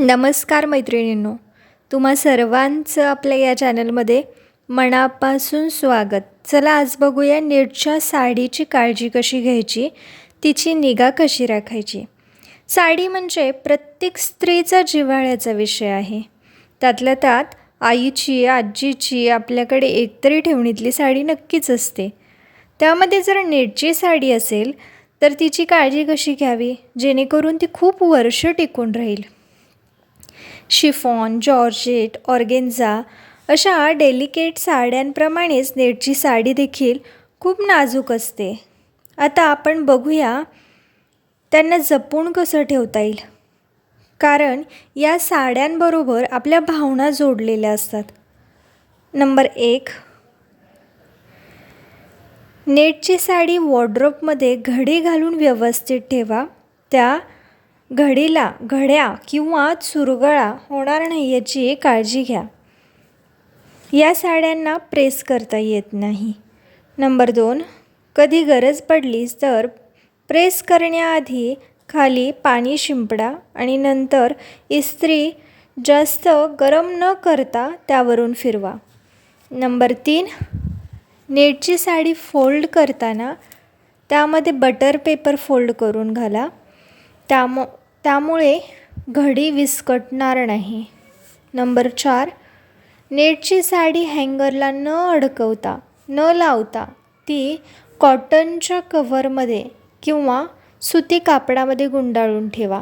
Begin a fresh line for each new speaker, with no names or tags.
नमस्कार मैत्रिणींनो तुम्हा सर्वांचं आपल्या या चॅनलमध्ये मनापासून स्वागत. चला आज बघूया नीटच्या साडीची काळजी कशी घ्यायची तिची निगा कशी राखायची. साडी म्हणजे प्रत्येक स्त्रीचा जिव्हाळ्याचा विषय आहे. त्यातल्या त्यात आईची आजीची आपल्याकडे एकतरी ठेवणीतली साडी नक्कीच असते. त्यामध्ये जर नेटची साडी असेल तर तिची काळजी कशी घ्यावी जेणेकरून ती खूप वर्ष टिकून राहील. शिफॉन जॉर्जेट ऑर्गेन्झा अशा डेलिकेट साड्यांप्रमाणेच नेटची साडी देखील खूप नाजूक असते. आता आपण बघूया त्यांना जपून कसं ठेवता येईल. कारण या साड्यांबरोबर आपल्या भावना जोडलेल्या असतात. नंबर एक. नेटची साडी वॉर्ड्रोपमध्ये घडी घालून व्यवस्थित ठेवा. त्या घडीला घड्या किंवा चुरगळा होणार नाही याची काळजी घ्या. या साड्यांना प्रेस करता येत नाही. नंबर दोन कधी गरज पडलीच तर प्रेस करण्याआधी खाली पाणी शिंपडा आणि नंतर इस्त्री जास्त गरम न करता त्यावरून फिरवा. नंबर तीन नेटची साडी फोल्ड करताना त्यामध्ये बटर पेपर फोल्ड करून घाला. त्यामु त्यामुळे घडी विस्कटणार नाही. नंबर चार नेटची साडी हँगरला न अडकवता न लावता ती कॉटनच्या कव्हरमध्ये किंवा सुती कापडामध्ये गुंडाळून ठेवा.